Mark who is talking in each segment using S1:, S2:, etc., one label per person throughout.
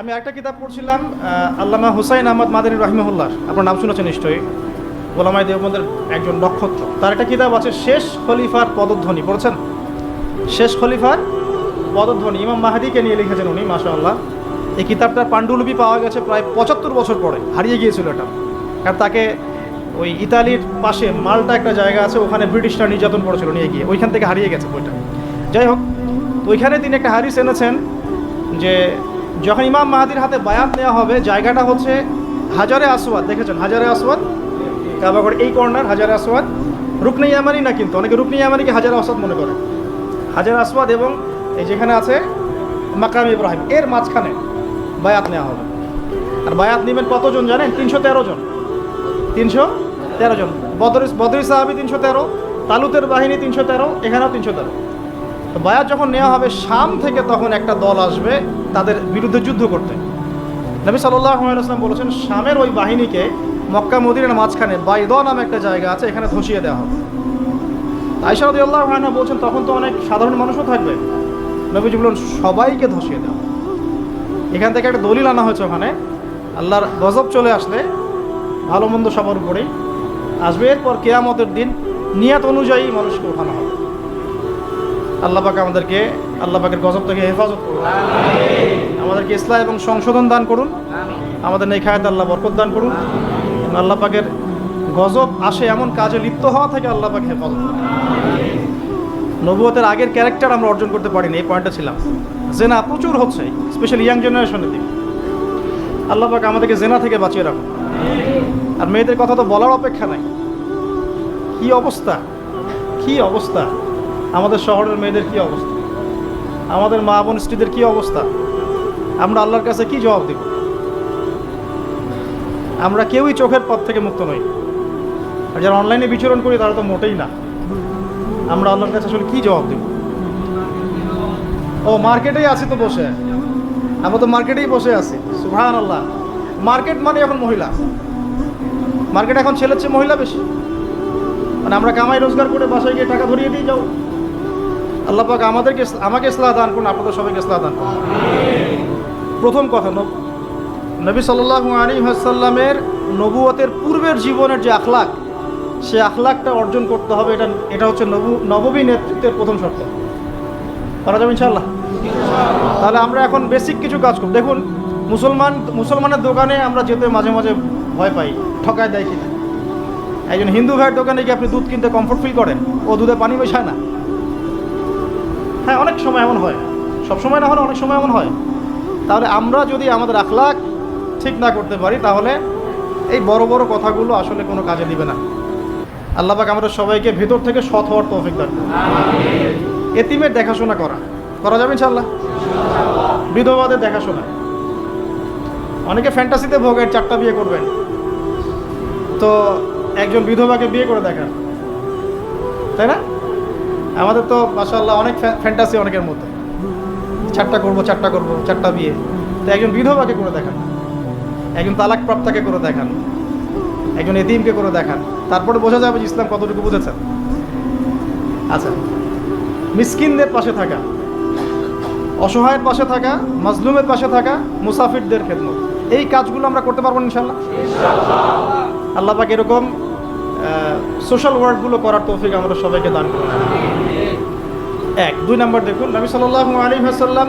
S1: আমি একটা কিতাব পড়ছিলাম আল্লামা হুসাইন আহমদ মাদানী রহিমহুল্লাহ। আপনার নাম শুনেছেন নিশ্চয়ই। গোলামাই দেববন্দের একজন নক্ষত্র। তার একটা কিতাব আছে, শেষ খলিফার পদধ্বনি। পড়েছেন? শেষ খলিফার পদধ্বনি। ইমাম মাহাদিকে নিয়ে লিখেছেন উনি মাসা আল্লাহ এই কিতাবটার পাণ্ডুলিপি পাওয়া গেছে প্রায় পঁচাত্তর বছর পরে। হারিয়ে গিয়েছিল এটা। কারণ তাকে ওই ইতালির পাশে মাল্টা একটা জায়গা আছে, ওখানে ব্রিটিশরা নির্যাতন করেছিল, নিয়ে গিয়ে। ওইখান থেকে হারিয়ে গেছে বইটা। যাই হোক ওইখানে তিনি একটা হারিস এনেছেন যে যখন ইমাম মাহাদির হাতে বায়াত নেওয়া হবে, জায়গাটা হচ্ছে হাজারে আসওয়াদ। দেখেছেন? হাজারে আসওয়াদ কাবাগড় এই কর্নার হাজারে আসওয়াদ। রুকনি ইয়ামানি না কিন্তু, অনেকে রুকনি ইয়ামানিকে হাজারে আসওয়াদ মনে করে। হাজার আসওয়াদ এবং এই যেখানে আছে মাকাম ইব্রাহিম, এর মাঝখানে বায়াত নেওয়া হবে। আর বায়াত নেবেন কতজন জানেন? তিনশো তেরো জন। তিনশো তেরো জন। বদরি বদরি সাহাবি তিনশো তেরো, তালুতের বাহিনী তিনশো তেরো, এখানেও তিনশো তেরো। তো বায়াত যখন নেওয়া হবে শাম থেকে তখন একটা দল আসবে তাদের বিরুদ্ধে যুদ্ধ করতে। নবী সাল্লাম বলেছেন, শামের ওই বাহিনীকে মক্কা মদিনের মাঝখানে বাইদ নামে একটা জায়গা আছে, এখানে ধসিয়ে দেওয়া হবে। আইসা রদি আল্লাহ বলছেন, তখন তো অনেক সাধারণ মানুষও থাকবে। নবীজি বলুন সবাইকে ধসিয়ে দেওয়া এখান থেকে একটা দলিল আনা হয়েছে ওখানে। আল্লাহর গজব চলে আসলে, ভালো মন্দ সবার উপরেই আসবে। এরপর কেয়ামতের দিন নিয়াত অনুযায়ী মানুষকে ওঠানো হবে। আল্লাহ পাক আমাদেরকে, আল্লাহ পাকের গজব থেকে হেফাজত করুন। আমাদেরকে ইসলাম এবং সংশোধন দান করুন। আমাদের নেই খায়াত আল্লাহ বরকত দান করুন। এবং আল্লাহ পাকের গজব আসে এমন কাজে লিপ্ত হওয়া থেকে আল্লাহ পাক হেফাজত নবুয়তের আগের ক্যারেক্টার আমরা অর্জন করতে পারিনি, এই পয়েন্টটা ছিলাম। জেনা প্রচুর হচ্ছে স্পেশালি ইয়াং জেনারেশনের দিকে। আল্লাহ পাক আমাদেরকে জেনা থেকে বাঁচিয়ে রাখুন। আর মেয়েদের কথা তো বলার অপেক্ষা নাই। কি অবস্থা? কি অবস্থা? আমাদের শহরের মেয়েদের কি অবস্থা? আমাদের মা বোন স্ত্রীদের কি অবস্থা? আমরা আল্লাহর কাছে কি জবাব দেব? আমরা কেউই চোখের পথ থেকে মুক্ত নই। আর যারা অনলাইনে বিচরণ করি, তারা তো মোটেই না। আমরা আল্লাহর কাছে আসলে কি জবাব দেব? ও, মার্কেটেই আছি তো বসে। আমরা তো মার্কেটেই বসে আছি। সুভান আল্লাহ মার্কেট মানে এখন মহিলা। মার্কেট এখন ছেলের চেয়ে মহিলা বেশি। মানে আমরা কামাই রোজগার করে বাসায় গিয়ে টাকা ধরিয়ে দিয়ে যাও আল্লাহ পাক আমাদেরকে আমাকে ইসলাহ দান করুন, আপনাদের সবাইকে ইসলাহ দান করুন। প্রথম কথা নব সাল্লাল্লাহু আলী হাসাল্লামের নবুয়তের পূর্বের জীবনের যে আখলাক, সে আখলাকটা অর্জন করতে হবে, এটা এটা হচ্ছে নবু নববী নেতৃত্বের প্রথম শর্ত। করা যাবে ইনশাল্লাহ তাহলে আমরা এখন বেসিক কিছু কাজ করব। দেখুন, মুসলমান, মুসলমানের দোকানে আমরা যেতে মাঝে মাঝে ভয় পাই, ঠকায় দেয় কিনা। একজন হিন্দু ভাইয়ের দোকানে গিয়ে আপনি দুধ কিনতে কমফোর্ট ফিল করেন, ও দুধে পানি মেশায় না। হ্যাঁ অনেক সময় এমন হয়। সব সময় না হলে অনেক সময় এমন হয়। তাহলে আমরা যদি আমাদের আখলাক ঠিক না করতে পারি, তাহলে এই বড় বড় কথাগুলো আসলে কোনো কাজে দিবে না। আল্লাহ পাক আমাদের সবাইকে ভেতর থেকে সৎ হওয়ার তৌফিক করুন। এতিমের দেখাশোনা করা। করা যাবে ইনশাল্লাহ বিধবাদের দেখাশোনা। অনেকে ফ্যান্টাসিতে ভোগের চারটা বিয়ে করবেন। তো একজন বিধবাকে বিয়ে করে দেখান। তাই না? আমাদের তো মাসাল্লাহ অনেক ফ্যান্টাসি অনেকের মধ্যে। চারটা করব চারটা করব চারটা বিয়ে। তো একজন বিধবাকে করে দেখান। একজন তালাক প্রাপ্তাকে করে দেখান। একজন এতিমকে করে দেখান। তারপরে বোঝা যাবে যে ইসলাম কতটুকু বুঝেছেন। আচ্ছা মিসকিনদের পাশে থাকা অসহায়ের পাশে থাকা মাজলুমের পাশে থাকা মুসাফিরদের খেদমত। এই কাজগুলো আমরা করতে পারব ইনশাল্লাহ আল্লাহ পাক এরকম সোশ্যাল ওয়ার্কগুলো করার তৌফিক আমরা সবাইকে দান করুন। এক দুই নাম্বার দেখুন, নবী সাল্লাল্লাহু আলাইহি ওয়াসাল্লাম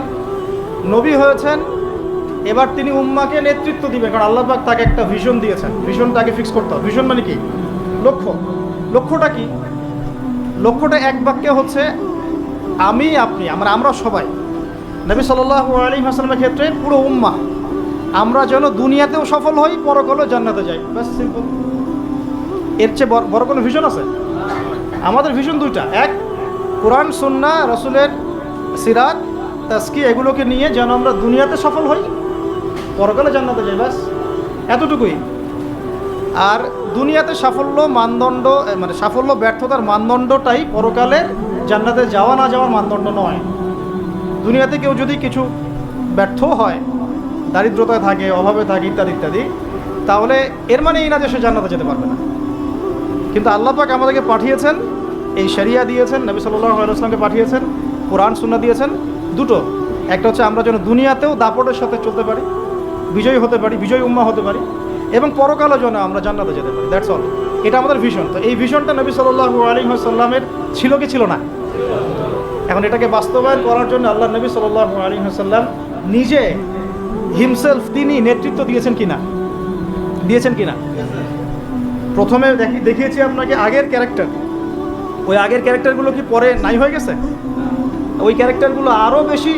S1: নবী হয়েছেন, এবার তিনি উম্মাকে নেতৃত্ব দিবেন, কারণ আল্লাহ পাক তাকে একটা ভিশন দিয়েছেন। ভিশনটাকে ফিক্স করতে হবে। ভিশন মানে কি? লক্ষ্য। লক্ষ্যটা কি? লক্ষ্যটা এক বাক্যে হচ্ছে, আমি, আপনি, আমরা আমরা সবাই। নবী সাল্লাল্লাহু আলাইহি ওয়াসাল্লামের ক্ষেত্রে পুরো উম্মা আমরা যেন দুনিয়াতেও সফল হই, পরকালেও জান্নাতে যাই। ব্যাস সিম্পল এর চেয়ে বড় কোনো ভিশন আছে? আমাদের ভিশন দুইটা। এক কোরআন সুন্না রসুলের সিরাত তাস্কি এগুলোকে নিয়ে যেন আমরা দুনিয়াতে সফল হই। পরকালে জান্নাতে যাই, ব্যাস। এতটুকুই। আর দুনিয়াতে সাফল্য, মানদণ্ড মানে সাফল্য, ব্যর্থতার মানদণ্ডটাই পরকালের জান্নাতে যাওয়া না যাওয়ার মানদণ্ড নয়। দুনিয়াতে কেউ যদি কিছু ব্যর্থ হয়, দারিদ্রতায় থাকে, অভাবে থাকে, ইত্যাদি ইত্যাদি, তাহলে এর মানে এই না যে সে জান্নাতে যেতে পারবে না। কিন্তু আল্লাহ পাক আমাদেরকে পাঠিয়েছেন এই শরিয়া দিয়েছেন, নবী সাল্লাহ পাঠিয়েছেন, কোরআন সুন্না দিয়েছেন, দুটো। একটা হচ্ছে আমরা যেন দুনিয়াতেও দাপটের সাথে চলতে পারি, বিজয়ী হতে পারি, বিজয়ী উম্মা হতে পারি, এবং পরকালে যেন আমরা জান্নাতে যেতে পারি দ্যাটস অল এটা আমাদের ভিশন তো এই ভিশনটা নবী সাল্লাল্লাহু আলী সাল্লামের ছিল কি ছিল না? এখন এটাকে বাস্তবায়ন করার জন্য আল্লাহ নবী সাল্লাল্লাহু আলী সাল্লাম নিজে হিমসেলফ তিনি নেতৃত্ব দিয়েছেন কিনা? দিয়েছেন কিনা? প্রথমে দেখি দেখিয়েছি আপনাকে আগের ক্যারেক্টার ওই আগের ক্যারেক্টারগুলো কি পরে নাই হয়ে গেছে? ওই ক্যারেক্টারগুলো আরও বেশি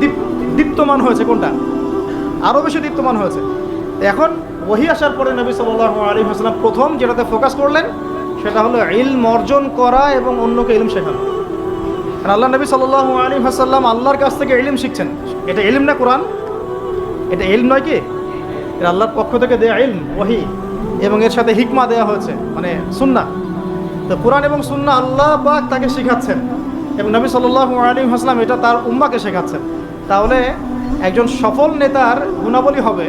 S1: দীপ দীপ্তমান হয়েছে, কোনটা? আরও বেশি দীপ্তমান হয়েছে। এখন ওহি আসার পরে নবী সাল্লাল্লাহু আলাইহি ওয়াসাল্লাম প্রথম যেটাতে ফোকাস করলেন, সেটা হলো ইলম অর্জন করা এবং অন্যকে ইলম শেখানো। আল্লাহ নবী সাল্লাল্লাহু আলাইহি ওয়াসাল্লাম আল্লাহর কাছ থেকে ইলম শিখছেন। এটা ইলম না কোরআন? এটা ইলম নয় কি? এটা আল্লাহর পক্ষ থেকে দেয়া ইলম, ওহি। এবং এর সাথে হিকমা দেওয়া হয়েছে মানে সুন্না তো কোরআন এবং সুন্না আল্লাহ পাক তাকে শেখাচ্ছেন। এবং নবী সাল্লাল্লাহু আলাইহি ওয়াসাল্লাম এটা তার উম্মাকে শেখাচ্ছেন। তাহলে একজন সফল নেতার গুণাবলী হবে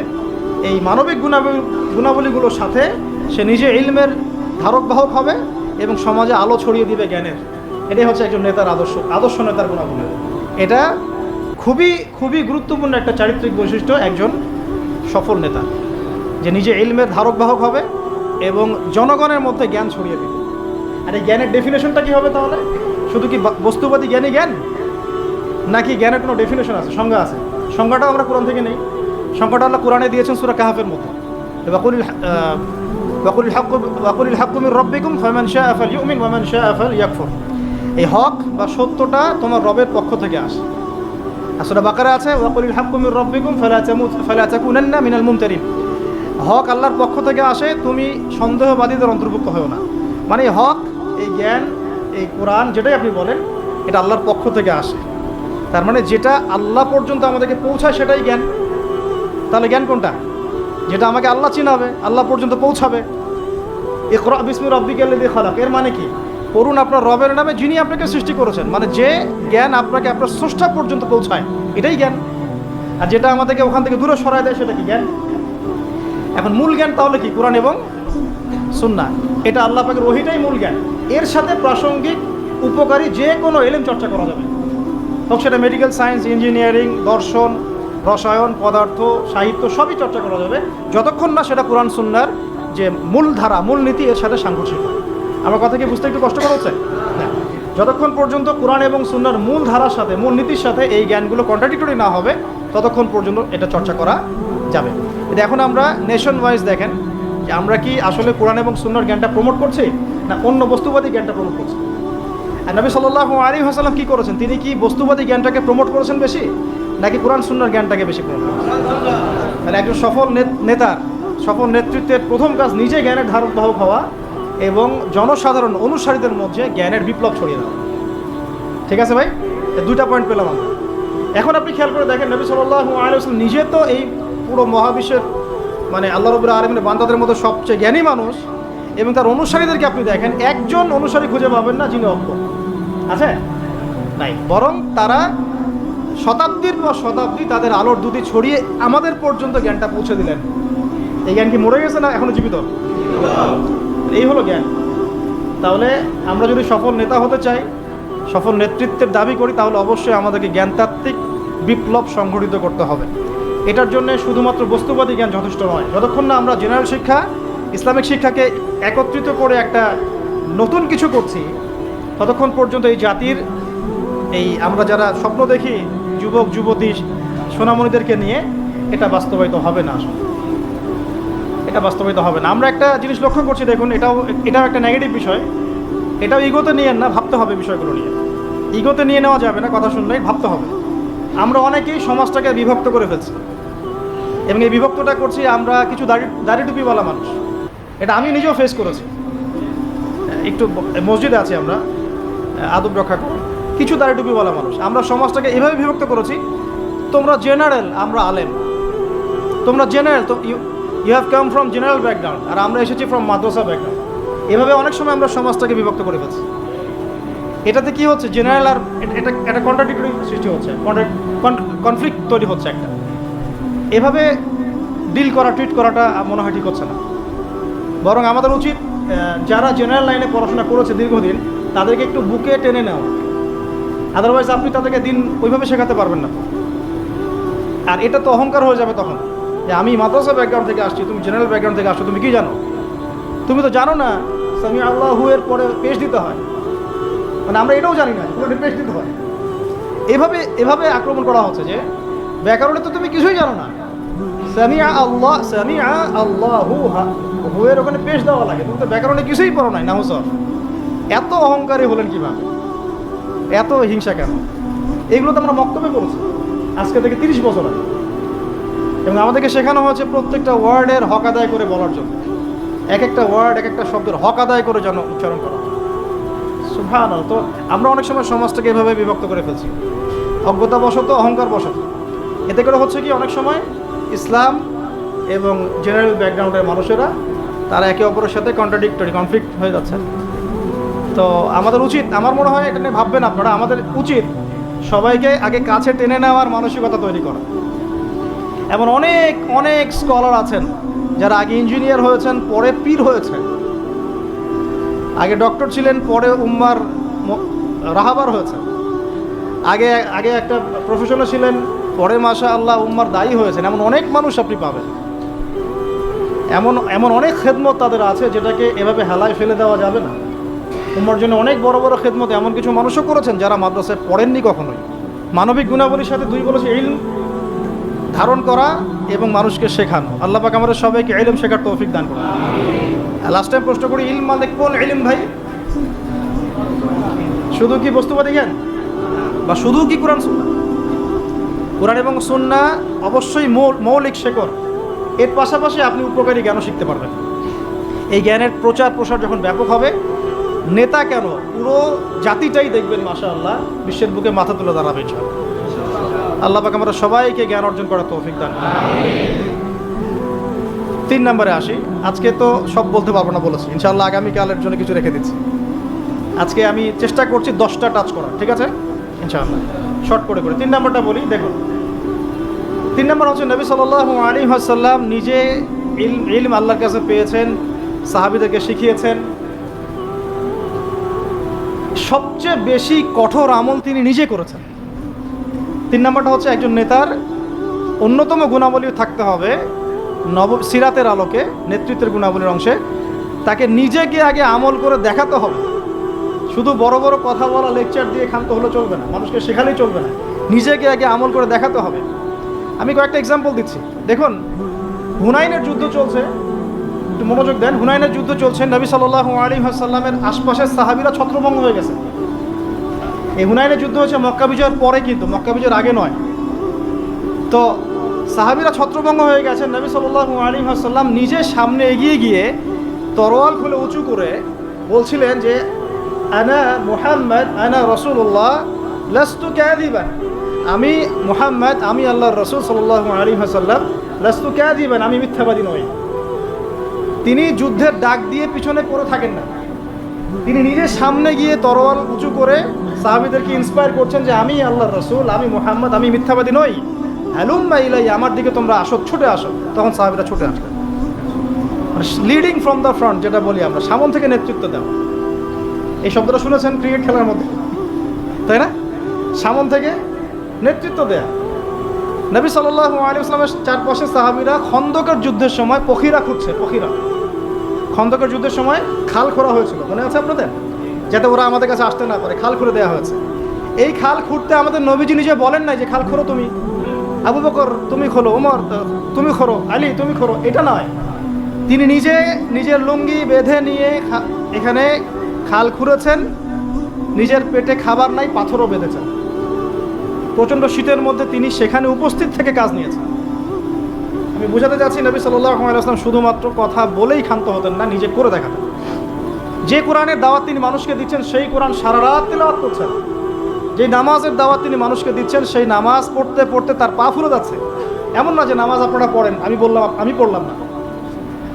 S1: এই মানবিক গুণাবলী গুণাবলীগুলোর সাথে সে নিজে ইলমের ধারক বাহক হবে এবং সমাজে আলো ছড়িয়ে দিবে জ্ঞানের। এটাই হচ্ছে একজন নেতার আদর্শ আদর্শ নেতার গুণাবলী। এটা খুবই খুবই গুরুত্বপূর্ণ একটা চারিত্রিক বৈশিষ্ট্য একজন সফল নেতা। যে নিজে ইলমের ধারক বাহক হবে এবং জনগণের মধ্যে জ্ঞান ছড়িয়ে দিবে। আর এই জ্ঞানের ডেফিনেশনটা কি হবে তাহলে? শুধু কি বস্তুবাদী জ্ঞানই জ্ঞান? নাকি জ্ঞানের কোনো ডেফিনেশন আছে? সংজ্ঞা আছে। সংজ্ঞাটাও আমরা কোরআন থেকে নেই। সংজ্ঞাটা আল্লাহ কোরআনে দিয়েছেন সুরা কাহাফের মধ্যে। ওয়াকুলিল আহ, ওয়াকুলিল হক ওয়াকুলিল হক মির রব্বিকুম ফামান শাআ ফালইউমিন ওয়া মান শাআ ফালইয়াকফুর। এই হক বা সত্যটা তোমার রবের পক্ষ থেকে আসে। আসলে বাকারে আছে ওয়াকুলিল হক মির রব্বিকুম ফালা তামুত ফালা তাকুনান্না মিনাল মুমতারিন। হক আল্লাহর পক্ষ থেকে আসে তুমি সন্দেহবাদীদের অন্তর্ভুক্ত হও না। মানে হক এই জ্ঞান, এই কোরআন যেটাই আপনি বলেন, এটা আল্লাহর পক্ষ থেকে আসে। তার মানে যেটা আল্লাহ পর্যন্ত আমাদেরকে পৌঁছায় সেটাই জ্ঞান। তাহলে জ্ঞান কোনটা? যেটা আমাকে আল্লাহ চিনাবে, আল্লাহ পর্যন্ত পৌঁছাবে। এ ইকরা বিসমি রব্বিকাল দিয়ে খালাক। এর মানে কি? করুন আপনার রবের নামে যিনি আপনাকে সৃষ্টি করেছেন। মানে যে জ্ঞান আপনাকে, আপনার স্রষ্টা পর্যন্ত পৌঁছায়, এটাই জ্ঞান। আর যেটা আমাদেরকে ওখান থেকে দূরে সরায় দেয়, সেটা কি জ্ঞান? এখন মূল জ্ঞান তাহলে কি? কোরআন এবং সুন্না এটা আল্লাহ পাকের ওহিটাই মূল জ্ঞান। এর সাথে প্রাসঙ্গিক, উপকারী যে কোনো এলেম চর্চা করা যাবে। হোক সেটা মেডিকেল সায়েন্স ইঞ্জিনিয়ারিং দর্শন, রসায়ন, পদার্থ, সাহিত্য, সবই চর্চা করা যাবে। যতক্ষণ না সেটা কোরআন, সুন্নার যে মূল ধারা, মূল নীতি, এর সাথে সাংঘর্ষিক হয়। আমার কথা কি বুঝতে একটু কষ্টকর হচ্ছে? না যতক্ষণ পর্যন্ত কোরআন এবং সুন্নার মূল ধারার সাথে, মূল নীতির সাথে এই জ্ঞানগুলো কন্ট্রাডিক্টরি না হবে, ততক্ষণ পর্যন্ত এটা চর্চা করা যাবে। এখন আমরা নেশন ওয়াইজ দেখেন যে আমরা কি আসলে কোরআন এবং সুন্নার জ্ঞানটা প্রমোট করছি? না, অন্য বস্তুবাদী জ্ঞানটা প্রমোট করছি। আর নবী সাল্লাহ আলী হাসালাম কী করেছেন? তিনি কি বস্তুবাদী জ্ঞানটাকে প্রমোট করেছেন বেশি, নাকি কোরআন সুন্নার জ্ঞানটাকে বেশি প্রমোট করেছেন? একজন সফল নেত- সফল নেতৃত্বের প্রথম কাজ নিজে জ্ঞানের ধারক বাহক হওয়া এবং জনসাধারণ অনুসারীদের মধ্যে জ্ঞানের বিপ্লব ছড়িয়ে দেওয়া। ঠিক আছে ভাই? দুইটা পয়েন্ট পেলাম আমরা। এখন আপনি খেয়াল করে দেখেন, নবী সাল্লাহ আলিয়াল্লাম নিজে তো এই পুরো মহাবিশ্বের মানে আল্লাহ রবুল আলমিনের বান্দাদের মতো সবচেয়ে জ্ঞানী মানুষ এবং তার অনুসারীদেরকে আপনি দেখেন, একজন অনুসারী খুঁজে পাবেন না যিনি অজ্ঞ আছে? নাই। বরং তারা শতাব্দীর পর শতাব্দী তাদের আলোর দুটি ছড়িয়ে আমাদের পর্যন্ত জ্ঞানটা পৌঁছে দিলেন। এই জ্ঞান কি মরে গেছে না এখনও জীবিত? এই হলো জ্ঞান। তাহলে আমরা যদি সফল নেতা হতে চাই, সফল নেতৃত্বের দাবি করি, তাহলে অবশ্যই আমাদেরকে জ্ঞানতাত্ত্বিক বিপ্লব সংঘটিত করতে হবে। এটার জন্য শুধুমাত্র বস্তুবাদী জ্ঞান যথেষ্ট নয়। যতক্ষণ না আমরা জেনারেল শিক্ষা ইসলামিক শিক্ষাকে একত্রিত করে একটা নতুন কিছু করছি, ততক্ষণ পর্যন্ত এই জাতির এই আমরা যারা স্বপ্ন দেখি যুবক, যুবতী, সোনামণিদেরকে নিয়ে, এটা বাস্তবায়িত হবে না আসলে। এটা বাস্তবায়িত হবে না। আমরা একটা জিনিস লক্ষ্য করছি, দেখুন, এটাও এটাও একটা নেগেটিভ বিষয়। এটাও ইগোতে নিয়ে না, ভাবতে হবে বিষয়গুলো নিয়ে। ইগোতে নিয়ে নেওয়া যাবে না, কথা শুনলেই ভাবতে হবে। আমরা অনেকেই সমাজটাকে বিভক্ত করে ফেলছি। এবং এই বিভক্তটা করছি আমরা কিছু দাড়ি দাড়ি টুপিওয়ালা মানুষ। এটা আমি নিজেও ফেস করেছি। একটু মসজিদে আছি আমরা, আদব রক্ষা করি। কিছু দাড়ি টুপিওয়ালা মানুষ। আমরা সমাজটাকে এভাবে বিভক্ত করেছি, তোমরা জেনারেল আমরা আলেম। তোমরা জেনারেল তো you have come from general background আর আমরা এসেছি ফ্রম মাদ্রাসা ব্যাকগ্রাউন্ড এভাবে অনেক সময় আমরা সমাজটাকে বিভক্ত করে ফেলছি। এটাতে কি হচ্ছে? জেনারেল আর এটা- একটা কন্ট্রাডিক্টরি সৃষ্টি হচ্ছে কনফ্লিক্ট তৈরি হচ্ছে একটা। এভাবে ডিল করা ট্রিট করাটা মনে হয় ঠিক হচ্ছে না। বরং আমাদের উচিত যারা জেনারেল লাইনে পড়াশোনা করেছে দীর্ঘদিন, তাদেরকে একটু বুকে টেনে নেওয়া। আদারওয়াইজ আপনি তাদেরকে দিন ওইভাবে শেখাতে পারবেন না। আর এটা তো অহংকার হয়ে যাবে তখন। যে আমি মাদ্রাসা ব্যাকগ্রাউন্ড থেকে আসছি, তুমি জেনারেল ব্যাকগ্রাউন্ড থেকে আসছো, তুমি কি জানো? তুমি তো জানো না সামি আল্লাহু এর পরে পেশ দিতে হয়। মানে আমরা এটাও জানি না পুরোটা পেশ দিতে হয়। এভাবে এভাবে আক্রমণ করা হচ্ছে যে, ব্যাকরণে তো তুমি কিছুই জানো না। সামিয়া আল্লাহ সামিয়া আল্লাহু এর ওখানে পেশ দেওয়া লাগে। তুমি তো ব্যাকরণে কিছুই পড়ো নাই, না হুসর এত অহংকারী হলেন কীভাবে? এত হিংসা কেন? এগুলো তো আমরা বক্তব্য করেছি আজকে থেকে তিরিশ বছর আগে। এবং আমাদেরকে শেখানো হয়েছে প্রত্যেকটা ওয়ার্ডের হক আদায় করে বলার জন্য। এক একটা ওয়ার্ড, এক একটা শব্দের হক আদায় করে যেন উচ্চারণ করা সুভান তো আমরা অনেক সময় সমাজটাকে এভাবে বিভক্ত করে ফেলছি। অজ্ঞতাবশত অহংকার বশত এতে করে হচ্ছে কি, অনেক সময় ইসলাম এবং জেনারেল ব্যাকগ্রাউন্ডের মানুষেরা তারা একে অপরের সাথে কন্ট্রাডিক্টরি কনফ্লিক্ট হয়ে যাচ্ছে। তো আমাদের উচিত, আমার মনে হয় এটা নিয়ে ভাববেন আপনারা, আমাদের উচিত সবাইকে আগে কাছে টেনে নেওয়ার মানসিকতা তৈরি করা। এমন অনেক অনেক স্কলার আছেন যারা আগে ইঞ্জিনিয়ার হয়েছেন, পরে পীর হয়েছেন আগে ডক্টর ছিলেন, পরে উম্মার রাহাবার হয়েছেন আগে আগে একটা প্রফেশনে ছিলেন, পরে মাসা আল্লাহ উম্মার দায়ী হয়েছেন। এমন অনেক মানুষ আপনি পাবেন। এমন এমন অনেক খেদমত তাদের আছে যেটাকে এভাবে হেলায় ফেলে দেওয়া যাবে না। উম্মার জন্য অনেক বড় বড় খেদমত, এমন কিছু মানুষও করেছেন যারা মাদ্রাসায় পড়েননি কখনোই। মানবিক গুণাবলীর সাথে দুই বলেছে ইলম ধারণ করা এবং মানুষকে শেখানো। আল্লাহ পাক আমাদের সবাইকে ইলম শেখার তৌফিক দান করুন। লাস্ট টাইম প্রশ্ন করি, ইলম মানে কোন ইলম ভাই? শুধু কি বস্তুবাদী জ্ঞান? বা শুধু কি কোরআন সুন্না কোরআন এবং সুন্না অবশ্যই মৌলিক শেকড়। এর পাশাপাশি আপনি উপকারী জ্ঞানও শিখতে পারবেন। এই জ্ঞানের প্রচার প্রসার যখন ব্যাপক হবে, নেতা কেন পুরো জাতিটাই দেখবেন মাসা আল্লাহ বিশ্বের বুকে মাথা তুলে দাঁড়াবে। আল্লাহ পাক আমরা সবাইকে জ্ঞান অর্জন করার তৌফিক দান তিন নম্বরে আসি। আজকে তো সব বলতে পারব না, বলেছি। ইনশাআল্লাহ আগামীকালের জন্য কিছু রেখে দিচ্ছি। আজকে আমি চেষ্টা করছি দশটা টাচ করার, ঠিক আছে? ইনশাআল্লাহ। শর্ট করে করে। তিন নম্বরটা বলি, দেখুন। তিন নম্বর হচ্ছে নবী সাল্লাহ আলী আসাল্লাম নিজে ইল ইলম আল্লাহর কাছে পেয়েছেন, সাহাবিদেরকে শিখিয়েছেন। সবচেয়ে বেশি কঠোর আমল তিনি নিজে করেছেন। তিন নম্বরটা হচ্ছে একজন নেতার অন্যতম গুণাবলী থাকতে হবে নব সিরাতের আলোকে, নেতৃত্বের গুণাবলীর অংশে। তাকে নিজেকে আগে আমল করে দেখাতে হবে। শুধু বড় বড় কথা বলা লেকচার দিয়ে ক্ষান্ত হলে চলবে না, মানুষকে শেখালেই চলবে না। নিজেকে আগে আমল করে দেখাতে হবে। আমি কয়েকটা এক্সাম্পল দিচ্ছি। দেখুন, হুনাইনের যুদ্ধ চলছে। একটু মনোযোগ দেন। হুনাইনের যুদ্ধ চলছে, নবী সাল্লাহ আলী সাল্লামের আশপাশের সাহাবিরা ছত্রভঙ্গ হয়ে গেছে। এই হুনাইনের যুদ্ধ হচ্ছে মক্কা বিজয়ের পরে কিন্তু, মক্কা বিজয়ের আগে নয়। তো সাহাবিরা ছত্রভঙ্গ হয়ে গেছেন নবী সাল্লাহ আলী সাল্লাম নিজে সামনে এগিয়ে গিয়ে তরোয়াল খুলে উঁচু করে বলছিলেন যে, আনা মুহাম্মদ, আনা রসুল্লাহ লাস্তু ক্যাদিবান আমি মুহাম্মদ, আমি আল্লাহর রসুল সাল্লাহ আলী সাল্লাম লাস্তু ক্যাদিবান আমি মিথ্যাবাদী নই। তিনি যুদ্ধের ডাক দিয়ে পিছনে পড়ে থাকেন না। তিনি নিজের সামনে গিয়ে তরোয়াল উঁচু করে সাহাবিদেরকে ইন্সপায়ার করছেন যে, আমি আল্লাহর রসুল, আমি মোহাম্মদ, আমি মিথ্যাবাদী নই। হ্যালুম্মা ইলাই আমার দিকে তোমরা আসো, ছুটে আসো। তখন সাহাবিরা ছুটে আসলেন লিডিং ফ্রম দ্য ফ্রন্ট যেটা বলি আমরা, সামন থেকে নেতৃত্ব দেওয়া। এই শব্দটা শুনেছেন ক্রিকেট খেলার মধ্যে? তাই না? সামন থেকে নেতৃত্ব দেয়া। নবী সাল্লাহ আলী ইসলামের চারপাশে সাহাবিরা খন্দকের যুদ্ধের সময় পখিরা খুঁজছে পখিরা খন্দকের যুদ্ধের সময় খাল খোঁড়া হয়েছিল। মনে আছে আপনাদের? যাতে ওরা আমাদের কাছে আসতে না পারে, খাল খুঁড়ে দেওয়া হয়েছে। এই খাল খুঁড়তে আমাদের নবীজি নিজে বলেন নাই যে, খাল খোঁড়ো তুমি। আবু বকর, তুমি খোলো ওমর তুমি খোরো, আলী, তুমি খোরো। এটা নয়। তিনি নিজে নিজের লুঙ্গি বেঁধে নিয়ে এখানে খাল খুঁড়েছেন। নিজের পেটে খাবার নাই, পাথরও বেঁধেছেন। প্রচণ্ড শীতের মধ্যে তিনি সেখানে উপস্থিত থেকে কাজ নিয়েছেন। আমি বোঝাতে চাচ্ছি নবী সাল্লাহ আসলাম শুধুমাত্র কথা বলেই ক্ষান্ত হতেন না, নিজে করে দেখাতেন। যে কোরআনের দাওয়াত তিনি মানুষকে দিচ্ছেন, সেই কোরআন সারা রাত তেলাওয়াত করছেন। যে নামাজের দাওয়াত তিনি মানুষকে দিচ্ছেন, সেই নামাজ পড়তে পড়তে তার পা ফুলে যাচ্ছে। এমন না যে নামাজ আপনারা পড়েন, আমি বললাম, আমি পড়লাম না।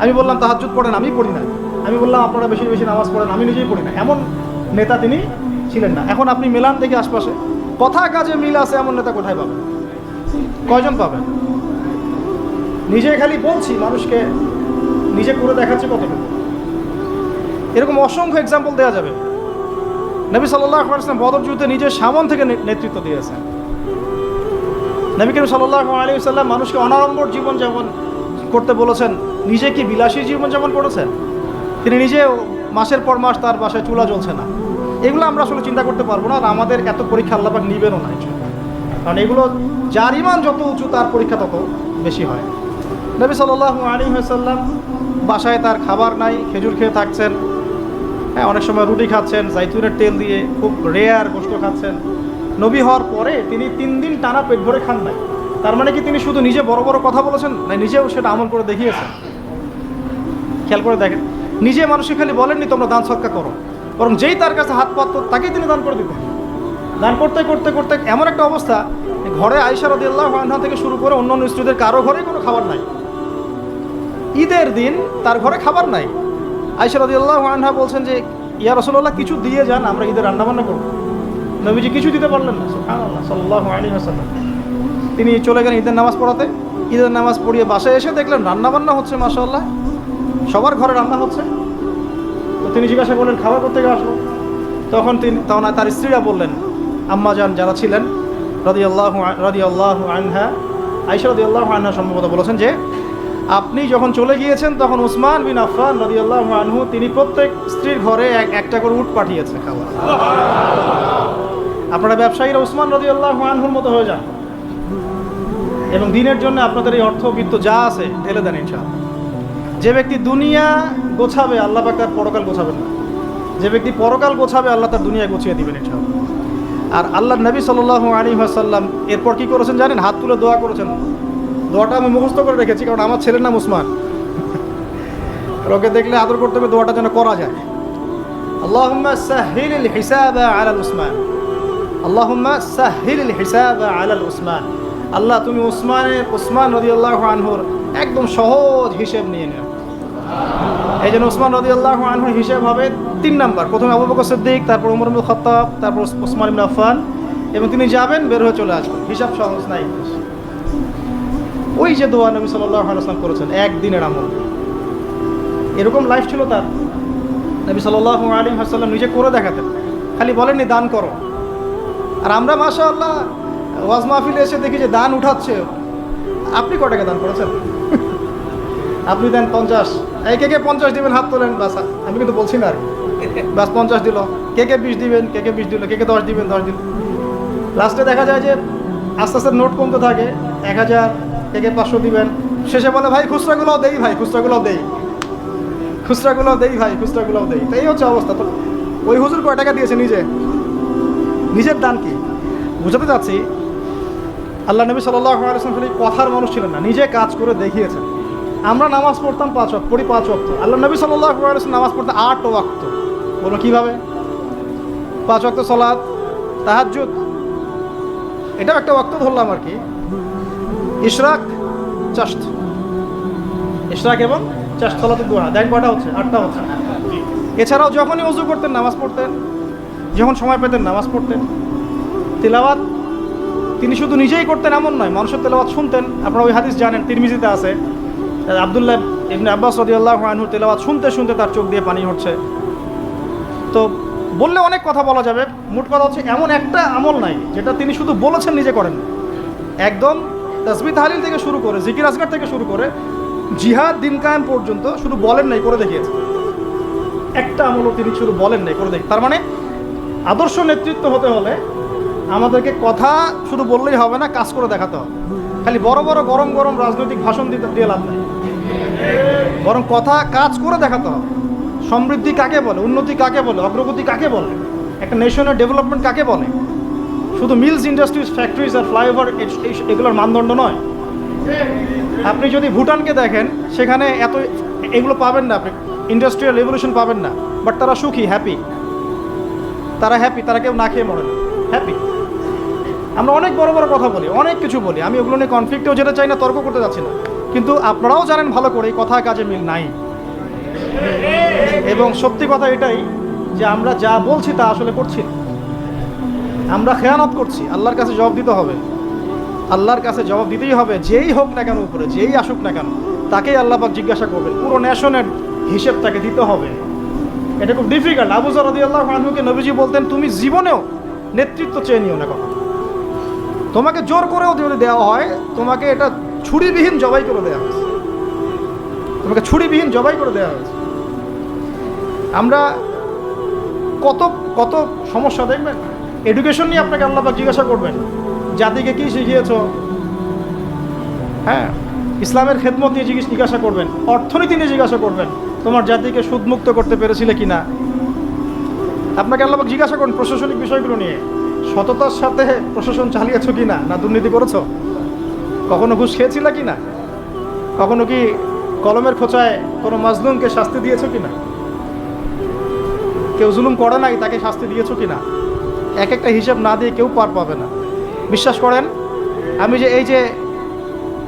S1: আমি বললাম তাহাজুদ পড়েন, আমি পড়ি না আমি বললাম, আপনারা বেশি বেশি নামাজ পড়েন, আমি নিজেই পড়ি না এমন নেতা তিনি ছিলেন না। এখন আপনি মেলান থেকে আশপাশে কথা কাজে মিল আছে, এমন নেতা কোথায় পাবেন? কয়জন পাবেন? নিজে খালি বলছি, মানুষকে নিজে করে দেখাচ্ছে কতটুকু। এরকম অসংখ্য এক্সাম্পল দেওয়া যাবে। নবী সাল্লাহ আসলাম বদর যুদ্ধে নিজের সামন থেকে নেতৃত্ব দিয়েছেন। নবী করিম সাল্লাহ আলী সাল্লাম মানুষকে অনাড়ম্বর জীবনযাপন করতে বলেছেন। নিজে কি বিলাসী জীবনযাপন করেছেন? তিনি নিজে মাসের পর মাস তার বাসায় চুলা জ্বলছে না। এগুলো আমরা আসলে চিন্তা করতে পারব না আর আমাদের এত পরীক্ষা আল্লাপাক নিবেনও না কারণ এগুলো যার ইমান যত উঁচু, তার পরীক্ষা তত বেশি হয়। নবী সাল্লাহ আলী সাল্লাম বাসায় তার খাবার নাই, খেজুর খেয়ে থাকছেন। হ্যাঁ অনেক সময় রুটি খাচ্ছেন, জাইতুনের তেল দিয়ে খুব রেয়ার গোস্ত খাচ্ছেন। নবী হওয়ার পরে তিনি তিন দিন টানা পেট ভরে খান নাই। তার মানে কি তিনি শুধু নিজে বড় বড় কথা বলেছেন না, নিজেও সেটা আমল করে দেখিয়েছেন? খেয়াল করে দেখেন। নিজে মানুষকে খালি বলেননি, তোমরা দান সৎকা করো। বরং যেই তার কাছে হাত পাত তাকেই তিনি দান করে দিতেন। দান করতে করতে করতে এমন একটা অবস্থা ঘরে আয়সা রদিয়াল্লাহ আনহা থেকে শুরু করে অন্য অন্য স্ত্রীদের কারও ঘরে কোনো খাবার নাই। ঈদের দিন তার ঘরে খাবার নাই। আয়সা রদিয়াল্লাহ আনহা বলছেন যে, ইয়া রসল্লাহ কিছু দিয়ে যান, আমরা ঈদের রান্নাবান্না করব। নবীজি কিছু দিতে পারলেন না তিনি চলে গেলেন ঈদের নামাজ পড়াতে। ঈদের নামাজ পড়িয়ে বাসায় এসে দেখলেন রান্নাবান্না হচ্ছে মাসাল্লাহ সবার ঘরে রান্না হচ্ছে। তো তিনি জিজ্ঞাসা করলেন, খাবার করতে আসলো? তখন তিনি, তখন তার স্ত্রীরা বললেন, আম্মা যান যারা ছিলেন রদি আল্লাহ রদি আল্লাহ আনহা আইসা রদি আল্লাহ আনহা সম্ভবত বলেছেন যে, আপনি যখন চলে গিয়েছেন, তখন উসমান বিন আফফান রদি আল্লাহ আনহু, তিনি প্রত্যেক স্ত্রীর ঘরে এক, একটা করে উট পাঠিয়েছে খাবার আপনারা ব্যবসায়ীরা উসমান রদি আল্লাহ আনহুর মতো হয়ে যান। এবং দিনের জন্য আপনাদের এই অর্থ বিত্ত যা আছে, ঢেলে দেন ইনশাআল্লাহ। যে ব্যক্তি দুনিয়া গোছাবে, আল্লাহ পাক তার পরকাল গোছাবেন না। যে ব্যক্তি পরকাল গোছাবে, আল্লাহ তার দুনিয়া গুছিয়ে দিবেন ইনশাআল্লাহ। আর আল্লাহ নবী সাল্লাল্লাহু আলাইহি ওয়াসাল্লাম এরপর কি করেছেন জানেন? হাত তুলে দোয়া করেছেন। দোয়াটা আমি মুখস্থ করে রেখেছি, কারণ আমার ছেলের নাম উসমান। ওকে দেখলে আদর করতে হবে, দোয়াটা যেন করা যায়। আল্লাহুম্মা সাহিলিল হিসাবা আলাল উসমান। আল্লাহুম্মা সাহিলিল হিসাবা আলাল উসমান। আল্লাহ তুমি উসমানের, উসমান আল্লাহ আনহুর একদম সহজ হিসেব নিয়ে নেও। এই জন্য ওসমান রদি আল্লাহ হিসেব হবে তিন নাম্বার। প্রথমে আবু বকর সিদ্দিক, তারপর উমর ইবনুল খাত্তাব, তারপর ওসমান ইবনে আফফান এবং তিনি যাবেন, বের হয়ে চলে আসবেন। হিসাব সহজ নাই। ওই যে দোয়া নবী আলাইহি করেছেন একদিনের আমল। এরকম লাইফ ছিল তার। নবী সাল্লাল্লাহু আলাইহি ওয়াসাল্লাম নিজে করে দেখাতেন। খালি বলেননি, দান করো। আর আমরা মাসা আল্লাহ ওয়াজ মাহফিলে এসে দেখি যে দান উঠাচ্ছে। আপনি ক টাকা দান করেছেন? আপনি দেন পঞ্চাশ। কে কে পঞ্চাশ দিবেন হাত তোলেন, বাস, আমি কিন্তু বলছি না আর বাস পঞ্চাশ দিল, কে কে বিশ দিবেন, কে কে বিশ দিল, কে কে দশ দিবেন, দশ দিল। লাস্টে দেখা যায় যে আস্তে আস্তে নোট কমতে থাকে, এক হাজার, কে কে পাঁচশো দিবেন। শেষে বলে, ভাই, খুচরাগুলোও দেই, ভাই, খুচরাগুলোও দেই। খুচরাগুলোও দেই, ভাই, খুচরাগুলোও দেই। তো এই হচ্ছে অবস্থা। তো ওই হুজুর কয় টাকা দিয়েছে নিজে? নিজের দান কি? বুঝাতে চাচ্ছি, আল্লাহ নবী সাল্লাহ আলসালাম খালি কথার মানুষ ছিলেন না, নিজে কাজ করে দেখিয়েছেন। আমরা নামাজ পড়তাম পাঁচ ওয়াক্ত, পড়ি পাঁচ ওয়াক্ত। আল্লাহ নবী সাল্লাহ নামাজ পড়তে আট ওয়াক্ত। বলো কীভাবে? পাঁচ ওয়াক্ত সলাদ তাহাজ্জুদ। এটাও একটা ওয়াক্ত ধরলাম আর কি। ইশরাক, চাষ্ট। ইশরাক এবং চাষ্ট সলাতে দোয়া দেখ কটা হচ্ছে? আটটা হচ্ছে। এছাড়াও যখনই উজু করতেন, নামাজ পড়তেন, যখন সময় পেতেন, নামাজ পড়তেন। তিলাওয়াত তিনি শুধু নিজেই করতেন, এমন নয়, মানুষের তেলাওয়াত শুনতেন। আপনারা ওই হাদিস জানেন, তিরমিজিতে আছে। আবদুল্লাহ ইবনে আব্বাস রদিয়াল্লাহু আনহু তেলাওয়াত শুনতে শুনতে তার চোখ দিয়ে পানি হচ্ছে। তো বললে অনেক কথা বলা যাবে, মোট কথা হচ্ছে এমন একটা আমল নাই, যেটা তিনি শুধু বলেছেন, নিজে করেন। একদম তসবি তাহলিল থেকে শুরু করে, জিকির আসগার থেকে শুরু করে, জিহাদ দিন কায়েম পর্যন্ত শুধু বলেন নাই, করে দেখিয়েছে একটা আমলও তিনি শুধু বলেন নাই, করে দেখি তার মানে আদর্শ নেতৃত্ব হতে হলে আমাদেরকে কথা শুধু বললেই হবে না, কাজ করে দেখাতে হবে। খালি বড় বড় গরম গরম রাজনৈতিক ভাষণ দিতে দিয়ে লাভ নেই। বরং কথা কাজ করে দেখাতে হবে। সমৃদ্ধি কাকে বলে, উন্নতি কাকে বলে, অগ্রগতি কাকে বলে, একটা নেশনের ডেভেলপমেন্ট কাকে বলে? শুধু মিলস ইন্ডাস্ট্রিজ ফ্যাক্টরিজ আর ফ্লাইওভার এগুলোর মানদণ্ড নয়। আপনি যদি ভুটানকে দেখেন, সেখানে এত এগুলো পাবেন না আপনি ইন্ডাস্ট্রিয়াল রেভলিউশন পাবেন না। বাট তারা সুখী হ্যাপি তারা হ্যাপি তারা কেউ না খেয়ে মরে হ্যাপি আমরা অনেক বড় বড় কথা বলি, অনেক কিছু বলি। আমি ওগুলো নিয়ে কনফ্লিক্টেও যেতে চাই না, তর্ক করতে যাচ্ছি না। কিন্তু আপনারাও জানেন ভালো করে কথা কাজে মিল নাই। এবং সত্যি কথা এটাই যে আমরা যা বলছি তা আসলে করছি আমরা খেয়ানত করছি, আল্লাহর কাছে জবাব দিতে হবে। আল্লাহর কাছে জবাব দিতেই হবে, যেই হোক না কেন উপরে, যেই আসুক না কেন, তাকেই আল্লাহ পাক জিজ্ঞাসা করবেন। পুরো ন্যাশনের হিসেব তাকে দিতে হবে। এটা খুব ডিফিকাল্ট আবুজার রদি আল্লাহ আনহুকে নবীজি বলতেন, তুমি জীবনেও নেতৃত্ব চেয়ে নিও না কখনো। তোমাকে জোর করেও যদি দেওয়া হয়, তোমাকে এটা ছুরিবিহীন জবাই করে দেওয়া হয়েছে। তোমাকে ছুরিবিহীন জবাই করে দেওয়া হয়েছে। আমরা কত কত সমস্যা দেখবেন এডুকেশন নিয়ে আপনাকে আল্লাহবাক জিজ্ঞাসা করবেন, জাতিকে কি শিখিয়েছ? হ্যাঁ ইসলামের খেদমত নিয়ে জিজ্ঞেস জিজ্ঞাসা করবেন, অর্থনীতি নিয়ে জিজ্ঞাসা করবেন, তোমার জাতিকে সুদমুক্ত করতে পেরেছিলে কি না আপনাকে আল্লাহবাক জিজ্ঞাসা করুন প্রশাসনিক বিষয়গুলো নিয়ে। সততার সাথে প্রশাসন চালিয়েছো কি না না দুর্নীতি করেছ? কখনো ঘুষ খেয়েছিলে কি না কখনো কি কলমের খোঁচায় কোনো মাজলুমকে শাস্তি দিয়েছ কি না কেউ জুলুম করে নাই, তাকে শাস্তি দিয়েছ কি না এক একটা হিসাব না দিয়ে কেউ পার পাবে না। বিশ্বাস করেন, আমি যে এই যে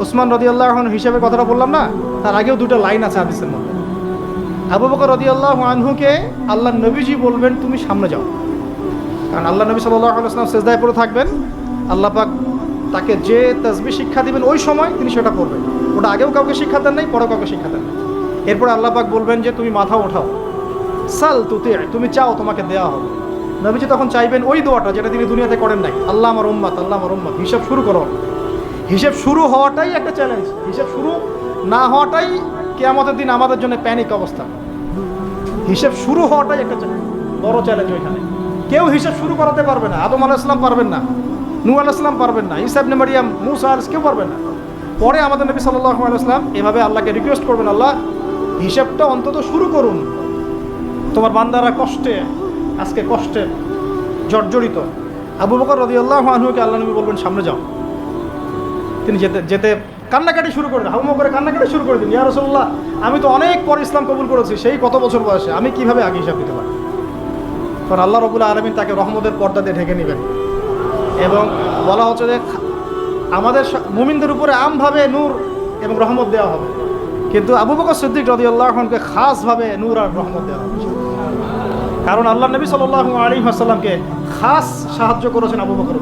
S1: ওসমান রদিয়াল্লাহ হিসাবে কথাটা বললাম না, তার আগেও দুটো লাইন আছে হাদিসের মধ্যে। আবু বকর রদিয়াল্লাহ আনহুকে আল্লাহ নবীজি বলবেন, তুমি সামনে যাও। কারণ আল্লাহ নবী সাল্লাহ আলাইসলাম সেজদায় পড়ে থাকবেন, আল্লাহ পাক তাকে যে তসবি শিক্ষা দিবেন ওই সময় তিনি সেটা করবেন। ওটা আগেও কাউকে শিক্ষা দেন নাই, পরেও কাউকে শিক্ষা দেন এরপর আল্লাহ পাক বলবেন যে, তুমি মাথা ওঠাও সাল তুতে, তুমি চাও তোমাকে দেওয়া হবে। নবীজি তখন চাইবেন ওই দোয়াটা যেটা তিনি দুনিয়াতে করেন নাই। আল্লাহ আমার উম্মাত, আল্লাহ আমার উম্মাত, হিসাব শুরু করো। হিসেব শুরু হওয়াটাই একটা চ্যালেঞ্জ হিসেব শুরু না হওয়াটাই কেয়ামতের দিন আমাদের জন্য প্যানিক অবস্থা। হিসেব শুরু হওয়াটাই একটা চ্যালেঞ্জ বড় চ্যালেঞ্জ ওইখানে। কেউ হিসেব শুরু করাতে পারবে না, আদম আলাইসলাম পারবেন না। নু আলাইসলাম পারবেন না ইসাব নেমারিয়াম মুসা আলস কেউ পারবেন না। পরে আমাদের নবী সাল্লাহ আলাইসলাম এভাবে আল্লাহকে রিকোয়েস্ট করবেন, আল্লাহ, হিসেবটা অন্তত শুরু করুন। তোমার বান্দারা কষ্টে, আজকে কষ্টে জর্জরিত। আবু বকর রদি আল্লাহ আনহুকে আল্লাহ নবী বলবেন, সামনে যাও। তিনি যেতে যেতে কান্নাকাটি শুরু করেন হাউ করে কান্নাকাটি শুরু করে দিন, ইয়া রসল্লাহ আমি তো অনেক পর ইসলাম কবুল করেছি, সেই কত বছর বয়সে, আমি কীভাবে আগে হিসাব দিতে পারি? তখন আল্লাহ রবুল্লা আলমিন তাকে রহমতের পর্দা দিয়ে ঢেকে নেবেন। এবং বলা হচ্ছে যে আমাদের মুমিনদের উপরে আমভাবে নূর এবং রহমত দেওয়া হবে। কিন্তু আবু বকর সিদ্দিক রদি আল্লাহনকে খাসভাবে নূর আর রহমত দেওয়া হবে। কারণ আল্লাহ নবী সাল আলী আসাল্লামকে খাস সাহায্য করেছেন আবু বকর